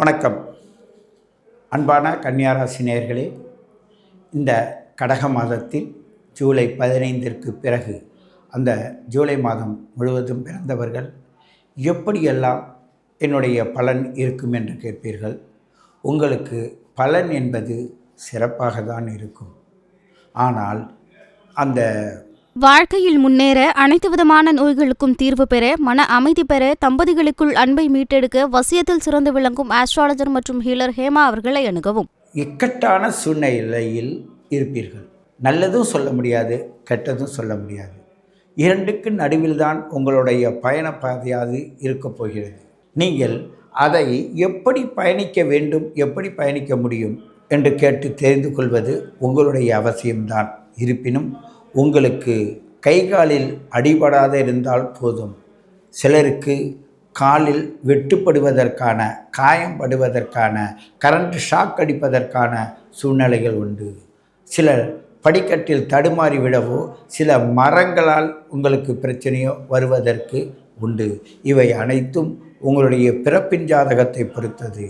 வணக்கம். அன்பான கன்னியாராசி நேர்களே இந்த கடக மாதத்தில் ஜூலை பதினைந்திற்கு பிறகு அந்த ஜூலை மாதம் முழுவதும் பிறந்தவர்கள் எப்படியெல்லாம் என்னுடைய பலன் இருக்கும் என்று கேட்பீர்கள்? உங்களுக்கு பலன் என்பது சிறப்பாக தான் இருக்கும். ஆனால் அந்த வாழ்க்கையில் முன்னேற அனைத்து விதமான நோய்களுக்கும் தீர்வு பெற மன அமைதி பெற தம்பதிகளுக்குள் அன்பை மீட்டெடுக்க வசியத்தில் சிறந்து விளங்கும் ஆஸ்ட்ராலஜர் மற்றும் ஹீலர் ஹேமா அவர்களை அணுகவும். இக்கட்டான சூழ்நிலையில் இருப்பீர்கள். நல்லதும் சொல்ல முடியாது கெட்டதும் சொல்ல முடியாது. இரண்டுக்கு நடுவில் தான் உங்களுடைய பயண பாதையாது இருக்கப் போகிறது. நீங்கள் அதை எப்படி பயணிக்க வேண்டும் எப்படி பயணிக்க முடியும் என்று கேட்டு தெரிந்து கொள்வது உங்களுடைய அவசியம்தான். இருப்பினும் உங்களுக்கு கை காலில் அடிபடாத இருந்தால் போதும். சிலருக்கு காலில் வெட்டுப்படுவதற்கான காயம் படுவதற்கான கரண்ட் ஷாக் அடிப்பதற்கான சூழ்நிலைகள் உண்டு. சிலர் படிக்கட்டில் தடுமாறி விடவோ சில மரங்களால் உங்களுக்கு பிரச்சனையோ வருவதற்கு உண்டு. இவை அனைத்தும் உங்களுடைய பிறப்பின் ஜாதகத்தை பொறுத்தது.